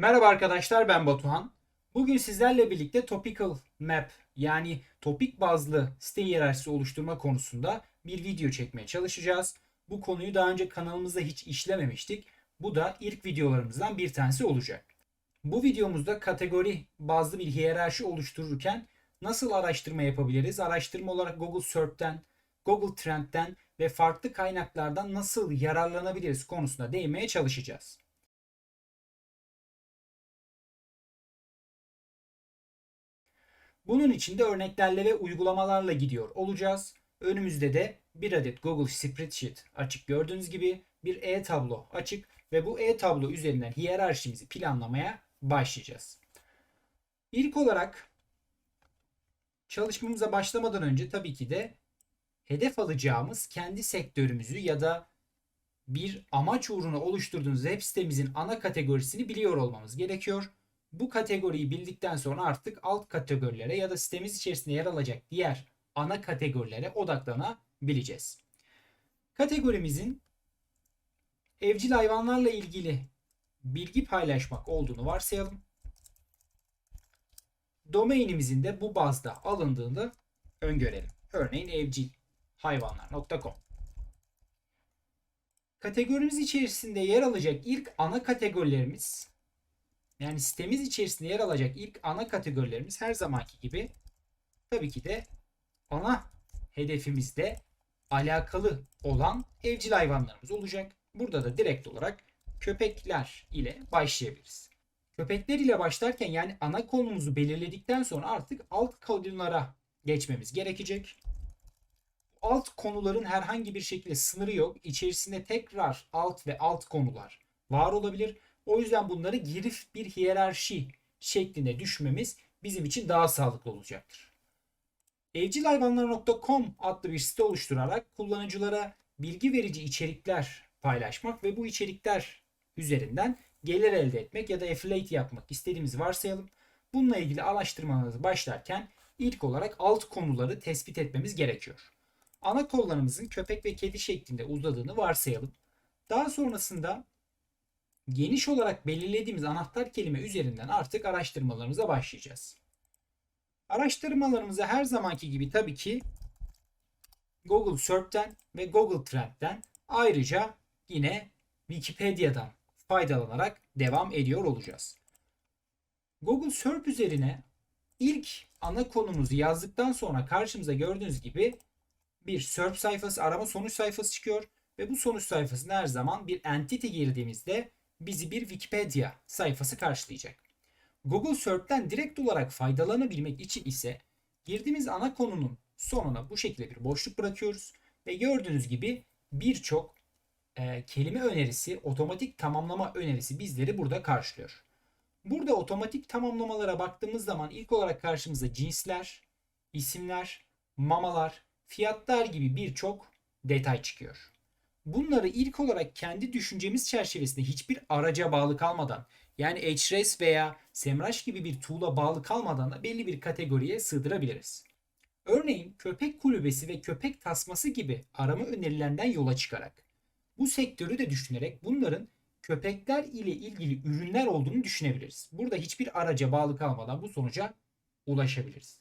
Merhaba arkadaşlar ben Batuhan. Bugün sizlerle birlikte topical map yani topik bazlı site hiyerarşisi oluşturma konusunda bir video çekmeye çalışacağız. Bu konuyu daha önce kanalımızda hiç işlememiştik. Bu da ilk videolarımızdan bir tanesi olacak. Bu videomuzda kategori bazlı bir hiyerarşi oluştururken nasıl araştırma yapabiliriz? Araştırma olarak Google Search'ten, Google Trend'den ve farklı kaynaklardan nasıl yararlanabiliriz konusunda değinmeye çalışacağız. Bunun için de örneklerle ve uygulamalarla gidiyor olacağız. Önümüzde de bir adet Google Spreadsheet açık gördüğünüz gibi bir e-tablo açık ve bu e-tablo üzerinden hiyerarşimizi planlamaya başlayacağız. İlk olarak çalışmamıza başlamadan önce tabii ki de hedef alacağımız kendi sektörümüzü ya da bir amaç uğruna oluşturduğumuz web sitemizin ana kategorisini biliyor olmamız gerekiyor. Bu kategoriyi bildikten sonra artık alt kategorilere ya da sitemiz içerisinde yer alacak diğer ana kategorilere odaklanabileceğiz. Kategorimizin evcil hayvanlarla ilgili bilgi paylaşmak olduğunu varsayalım. Domainimizin de bu bazda alındığını öngörelim. Örneğin evcilhayvanlar.com Kategorimiz içerisinde yer alacak ilk ana kategorilerimiz yani sitemiz içerisinde yer alacak ilk ana kategorilerimiz her zamanki gibi tabii ki de ana hedefimizde alakalı olan evcil hayvanlarımız olacak. Burada da direkt olarak köpekler ile başlayabiliriz. Köpekler ile başlarken yani ana konumuzu belirledikten sonra artık alt konulara geçmemiz gerekecek. Alt konuların herhangi bir şekilde sınırı yok. İçerisinde tekrar alt ve alt konular var olabilir. O yüzden bunları girif bir hiyerarşi şeklinde düşmemiz bizim için daha sağlıklı olacaktır. Evcilhayvanlar.com adlı bir site oluşturarak kullanıcılara bilgi verici içerikler paylaşmak ve bu içerikler üzerinden gelir elde etmek ya da affiliate yapmak istediğimizi varsayalım. Bununla ilgili araştırmalarımızı başlarken ilk olarak alt konuları tespit etmemiz gerekiyor. Ana kollarımızın köpek ve kedi şeklinde uzadığını varsayalım. Daha sonrasında geniş olarak belirlediğimiz anahtar kelime üzerinden artık araştırmalarımıza başlayacağız. Araştırmalarımıza her zamanki gibi tabii ki Google Search'ten ve Google Trend'den ayrıca yine Wikipedia'dan faydalanarak devam ediyor olacağız. Google Search üzerine ilk ana konumuzu yazdıktan sonra karşımıza gördüğünüz gibi bir search sayfası, arama sonuç sayfası çıkıyor ve bu sonuç sayfasında her zaman bir entity girdiğimizde bizi bir Wikipedia sayfası karşılayacak. Google Search'ten direkt olarak faydalanabilmek için ise girdiğimiz ana konunun sonuna bu şekilde bir boşluk bırakıyoruz ve gördüğünüz gibi birçok e, kelime önerisi, otomatik tamamlama önerisi bizleri burada karşılıyor. Burada otomatik tamamlamalara baktığımız zaman ilk olarak karşımıza cinsler, isimler, mamalar, fiyatlar gibi birçok detay çıkıyor. Bunları ilk olarak kendi düşüncemiz çerçevesinde hiçbir araca bağlı kalmadan yani Ahrefs veya Semrush gibi bir tool'a bağlı kalmadan da belli bir kategoriye sığdırabiliriz. Örneğin köpek kulübesi ve köpek tasması gibi arama önerilerinden yola çıkarak bu sektörü de düşünerek bunların köpekler ile ilgili ürünler olduğunu düşünebiliriz. Burada hiçbir araca bağlı kalmadan bu sonuca ulaşabiliriz.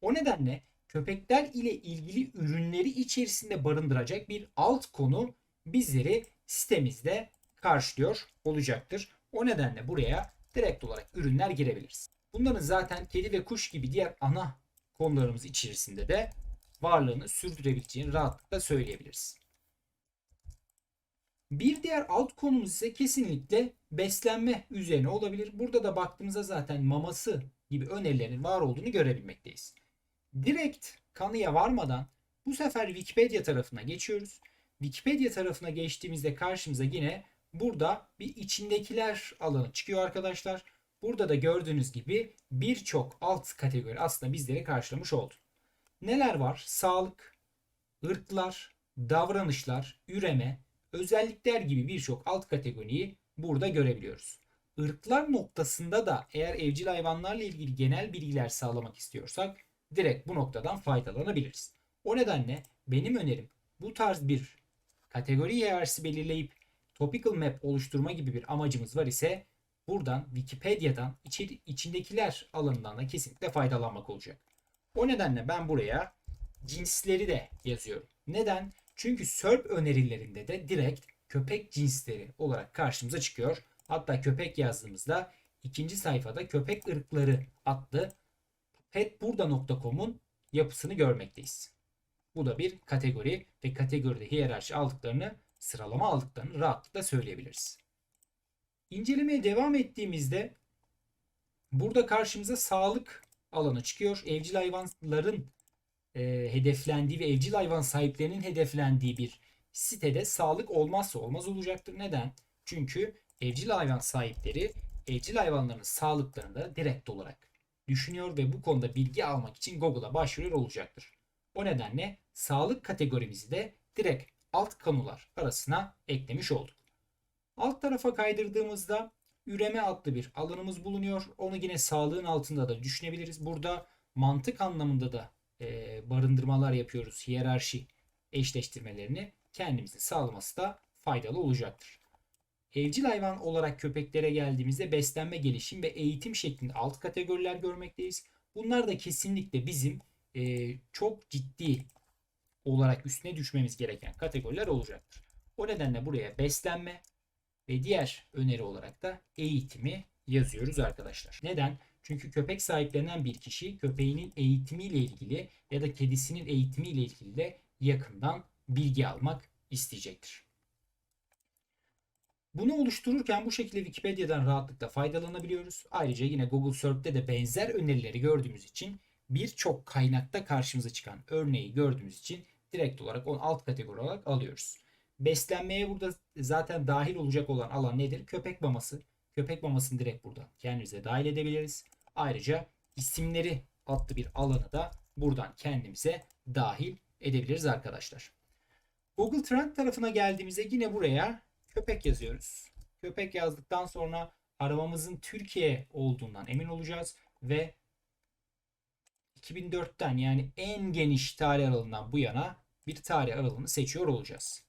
O nedenle köpekler ile ilgili ürünleri içerisinde barındıracak bir alt konu bizleri sitemizde karşılıyor olacaktır. O nedenle buraya direkt olarak ürünler girebiliriz. Bunların zaten kedi ve kuş gibi diğer ana konularımız içerisinde de varlığını sürdürebileceğini rahatlıkla söyleyebiliriz. Bir diğer alt konumuz ise kesinlikle beslenme üzerine olabilir. Burada da baktığımızda zaten maması gibi önerilerin var olduğunu görebilmekteyiz. Direkt kanıya varmadan bu sefer Wikipedia tarafına geçiyoruz. Wikipedia tarafına geçtiğimizde karşımıza yine burada bir içindekiler alanı çıkıyor arkadaşlar. Burada da gördüğünüz gibi birçok alt kategori aslında bizleri karşılamış oldu. Neler var? Sağlık, ırklar, davranışlar, üreme, özellikler gibi birçok alt kategoriyi burada görebiliyoruz. Irklar noktasında da eğer evcil hayvanlarla ilgili genel bilgiler sağlamak istiyorsak direkt bu noktadan faydalanabiliriz. O nedenle benim önerim bu tarz bir kategori hiyerarşisi belirleyip topical map oluşturma gibi bir amacımız var ise buradan Wikipedia'dan içeri, içindekiler alanından da kesinlikle faydalanmak olacak. O nedenle ben buraya cinsleri de yazıyorum. Neden? Çünkü SERP önerilerinde de direkt köpek cinsleri olarak karşımıza çıkıyor. Hatta köpek yazdığımızda ikinci sayfada köpek ırkları adlı petburda.com'un yapısını görmekteyiz. Bu da bir kategori ve kategoride hiyerarşi aldıklarını, sıralama aldıklarını rahatlıkla söyleyebiliriz. İncelemeye devam ettiğimizde burada karşımıza sağlık alanı çıkıyor. Evcil hayvanların e, hedeflendiği ve evcil hayvan sahiplerinin hedeflendiği bir sitede sağlık olmazsa olmaz olacaktır. Neden? Çünkü evcil hayvan sahipleri evcil hayvanların sağlıklarını da direkt olarak düşünüyor ve bu konuda bilgi almak için Google'a başvuruyor olacaktır. O nedenle sağlık kategorimizi de direkt alt konular arasına eklemiş olduk. Alt tarafa kaydırdığımızda üreme adlı bir alanımız bulunuyor. Onu yine sağlığın altında da düşünebiliriz. Burada mantık anlamında da e, barındırmalar yapıyoruz. Hiyerarşi eşleştirmelerini kendimizin sağlaması da faydalı olacaktır. Evcil hayvan olarak köpeklere geldiğimizde beslenme, gelişim ve eğitim şeklinde alt kategoriler görmekteyiz. Bunlar da kesinlikle bizim e, çok ciddi olarak üstüne düşmemiz gereken kategoriler olacaktır. O nedenle buraya beslenme ve diğer öneri olarak da eğitimi yazıyoruz arkadaşlar. Neden? Çünkü köpek sahiplenen bir kişi köpeğinin eğitimiyle ilgili ya da kedisinin eğitimiyle ilgili de yakından bilgi almak isteyecektir. Bunu oluştururken bu şekilde Wikipedia'dan rahatlıkla faydalanabiliyoruz. Ayrıca yine Google Search'te de benzer önerileri gördüğümüz için birçok kaynakta karşımıza çıkan örneği gördüğümüz için direkt olarak onu alt kategori olarak alıyoruz. Beslenmeye burada zaten dahil olacak olan alan nedir? Köpek maması. Köpek mamasını direkt burada kendimize dahil edebiliriz. Ayrıca isimleri adlı bir alanı da buradan kendimize dahil edebiliriz arkadaşlar. Google Trend tarafına geldiğimizde yine buraya köpek yazıyoruz. Köpek yazdıktan sonra aramamızın Türkiye olduğundan emin olacağız ve 2004'ten yani en geniş tarih aralığından bu yana bir tarih aralığını seçiyor olacağız.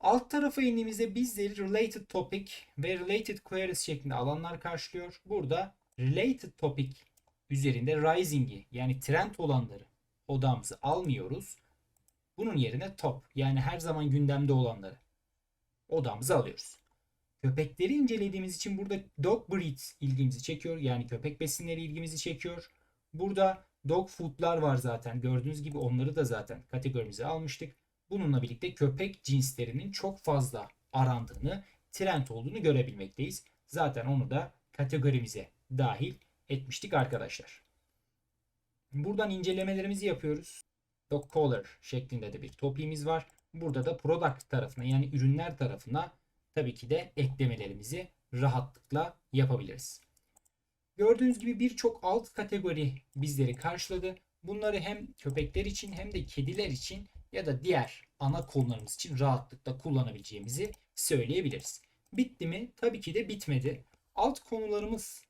Alt tarafa indiğimizde bizleri related topic ve related queries şeklinde alanlar karşılıyor. Burada related topic üzerinde rising'i yani trend olanları odamızı almıyoruz. Bunun yerine top yani her zaman gündemde olanları odamıza alıyoruz. Köpekleri incelediğimiz için burada dog breed ilgimizi çekiyor. Yani köpek besinleri ilgimizi çekiyor. Burada dog food'lar var zaten. Gördüğünüz gibi onları da zaten kategorimize almıştık. Bununla birlikte köpek cinslerinin çok fazla arandığını, trend olduğunu görebilmekteyiz. Zaten onu da kategorimize dahil etmiştik arkadaşlar. Buradan incelemelerimizi yapıyoruz. Dog collar şeklinde de bir topiğimiz var. Burada da product tarafına yani ürünler tarafına tabii ki de eklemelerimizi rahatlıkla yapabiliriz. Gördüğünüz gibi birçok alt kategori bizleri karşıladı. Bunları hem köpekler için hem de kediler için ya da diğer ana konularımız için rahatlıkla kullanabileceğimizi söyleyebiliriz. Bitti mi? Tabii ki de bitmedi. Alt konularımız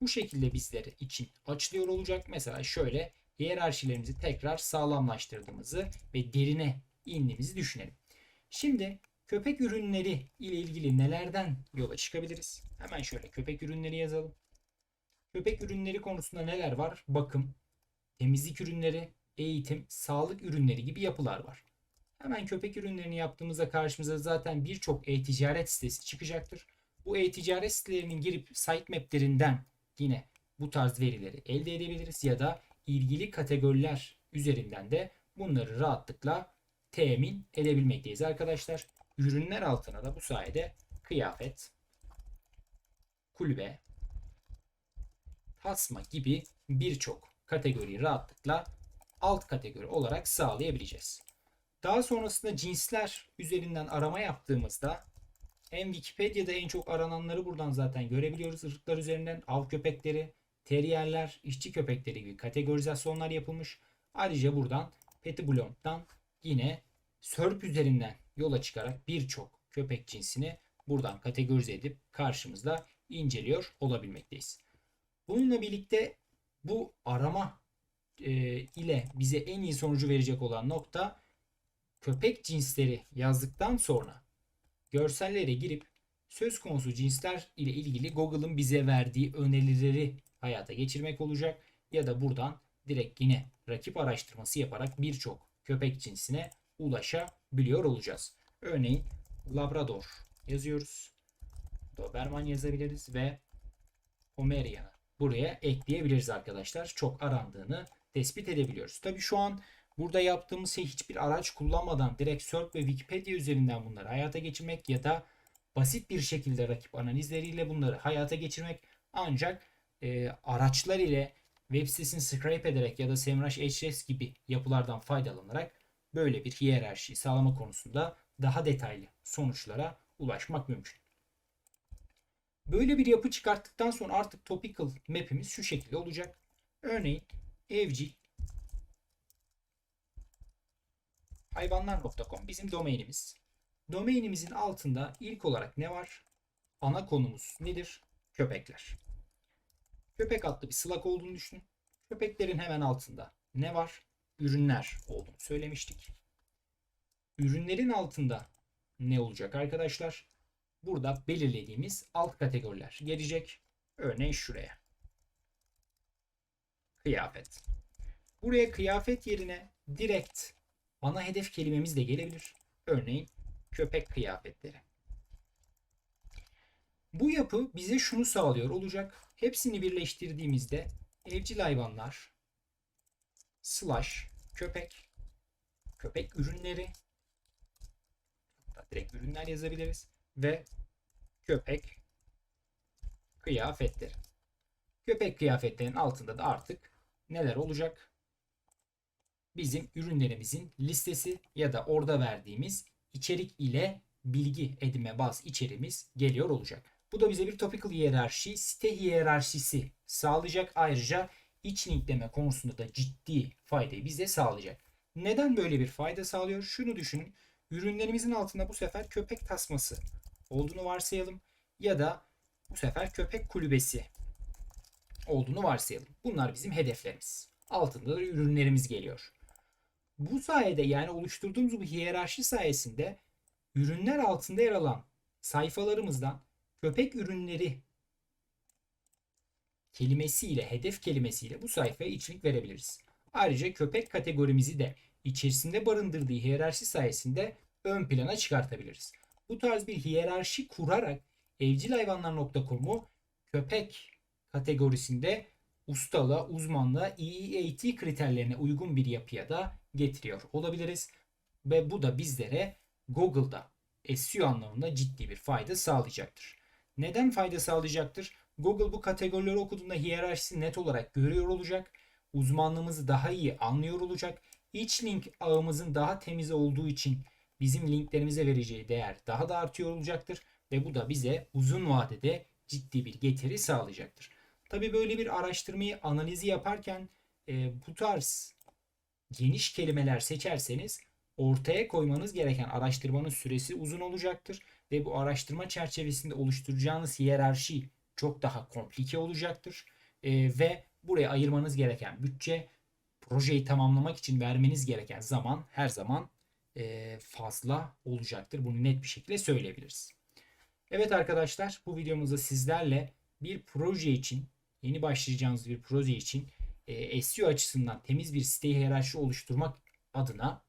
bu şekilde bizleri için açılıyor olacak. Mesela şöyle hiyerarşilerimizi tekrar sağlamlaştırdığımızı ve derine indiğimizi düşünelim. Şimdi köpek ürünleri ile ilgili nelerden yola çıkabiliriz? Hemen şöyle köpek ürünleri yazalım. Köpek ürünleri konusunda neler var? Bakım, temizlik ürünleri, eğitim, sağlık ürünleri gibi yapılar var. Hemen köpek ürünlerini yaptığımızda karşımıza zaten birçok e-ticaret sitesi çıkacaktır. Bu e-ticaret sitelerinin girip sitemaplerinden yine bu tarz verileri elde edebiliriz ya da ilgili kategoriler üzerinden de bunları rahatlıkla temin edebilmekteyiz arkadaşlar. Ürünler altına da bu sayede kıyafet, kulübe, tasma gibi birçok kategoriyi rahatlıkla alt kategori olarak sağlayabileceğiz. Daha sonrasında cinsler üzerinden arama yaptığımızda hem Wikipedia'da en çok arananları buradan zaten görebiliyoruz. Irklar üzerinden av köpekleri, teriyerler, işçi köpekleri gibi kategorizasyonlar yapılmış. Ayrıca buradan Petitbloom'dan yine SERP üzerinden yola çıkarak birçok köpek cinsini buradan kategorize edip karşımızda inceliyor olabilmekteyiz. Bununla birlikte bu arama e, ile bize en iyi sonucu verecek olan nokta köpek cinsleri yazdıktan sonra görsellere girip söz konusu cinsler ile ilgili Google'ın bize verdiği önerileri hayata geçirmek olacak ya da buradan direkt yine rakip araştırması yaparak birçok köpek cinsine ulaşabiliyor olacağız. Örneğin Labrador yazıyoruz. Doberman yazabiliriz ve Pomerian'ı buraya ekleyebiliriz arkadaşlar. Çok arandığını tespit edebiliyoruz. Tabi şu an burada yaptığımız şey hiçbir araç kullanmadan direkt SERP ve Wikipedia üzerinden bunları hayata geçirmek ya da basit bir şekilde rakip analizleriyle bunları hayata geçirmek ancak e, araçlar ile web sitesini scrape ederek ya da SEMrush HRS gibi yapılardan faydalanarak böyle bir hiyerarşiyi sağlama konusunda daha detaylı sonuçlara ulaşmak mümkün. Böyle bir yapı çıkarttıktan sonra artık topical map'imiz şu şekilde olacak. Örneğin evcil hayvanlar.com bizim domainimiz. Domainimizin altında ilk olarak ne var? Ana konumuz nedir? Köpekler. Köpek adlı bir Slack olduğunu düşünün. Köpeklerin hemen altında ne var? Ürünler olduğunu söylemiştik. Ürünlerin altında ne olacak arkadaşlar? Burada belirlediğimiz alt kategoriler gelecek. Örneğin şuraya. Kıyafet. Buraya kıyafet yerine direkt ana hedef kelimemiz de gelebilir. Örneğin köpek kıyafetleri. Bu yapı bize şunu sağlıyor olacak. Hepsini birleştirdiğimizde evcil hayvanlar slash köpek köpek ürünleri direkt ürünler yazabiliriz ve köpek kıyafetleri. Köpek kıyafetlerinin altında da artık neler olacak? Bizim ürünlerimizin listesi ya da orada verdiğimiz içerik ile bilgi edinme baz içeriğimiz geliyor olacak. Bu da bize bir topical hiyerarşi, site hiyerarşisi sağlayacak. Ayrıca iç linkleme konusunda da ciddi faydayı bize sağlayacak. Neden böyle bir fayda sağlıyor? Şunu düşünün. Ürünlerimizin altında bu sefer köpek tasması olduğunu varsayalım. Ya da bu sefer köpek kulübesi olduğunu varsayalım. Bunlar bizim hedeflerimiz. Altında da ürünlerimiz geliyor. Bu sayede yani oluşturduğumuz bu hiyerarşi sayesinde ürünler altında yer alan sayfalarımızdan köpek ürünleri kelimesiyle, hedef kelimesiyle bu sayfaya içerik verebiliriz. Ayrıca köpek kategorimizi de içerisinde barındırdığı hiyerarşi sayesinde ön plana çıkartabiliriz. Bu tarz bir hiyerarşi kurarak evcilhayvanlar.com'u köpek kategorisinde ustalığa, uzmanlığa, EEAT kriterlerine uygun bir yapıya da getiriyor olabiliriz. Ve bu da bizlere Google'da SEO anlamında ciddi bir fayda sağlayacaktır. Neden fayda sağlayacaktır? Google bu kategorileri okuduğunda hiyerarşisi net olarak görüyor olacak. Uzmanlığımızı daha iyi anlıyor olacak. İç link ağımızın daha temiz olduğu için bizim linklerimize vereceği değer daha da artıyor olacaktır. Ve bu da bize uzun vadede ciddi bir getiri sağlayacaktır. Tabi böyle bir araştırmayı analizi yaparken e, bu tarz geniş kelimeler seçerseniz ortaya koymanız gereken araştırmanın süresi uzun olacaktır ve bu araştırma çerçevesinde oluşturacağınız hiyerarşi çok daha komplike olacaktır e, ve buraya ayırmanız gereken bütçe projeyi tamamlamak için vermeniz gereken zaman her zaman e, fazla olacaktır. Bunu net bir şekilde söyleyebiliriz. Evet arkadaşlar bu videomuzda sizlerle bir proje için yeni başlayacağınız bir proje için e, SEO açısından temiz bir site hiyerarşi oluşturmak adına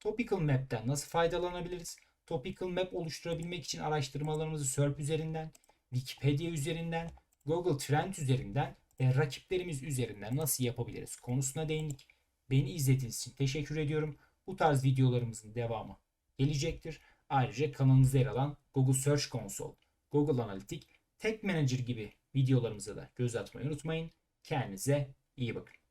Topical Map'ten nasıl faydalanabiliriz? Topical Map oluşturabilmek için araştırmalarımızı SERP üzerinden, Wikipedia üzerinden, Google Trend üzerinden ve rakiplerimiz üzerinden nasıl yapabiliriz konusuna değindik. Beni izlediğiniz için teşekkür ediyorum. Bu tarz videolarımızın devamı gelecektir. Ayrıca kanalımızda yer alan Google Search Console, Google Analytics, Tag Manager gibi videolarımıza da göz atmayı unutmayın. Kendinize iyi bakın.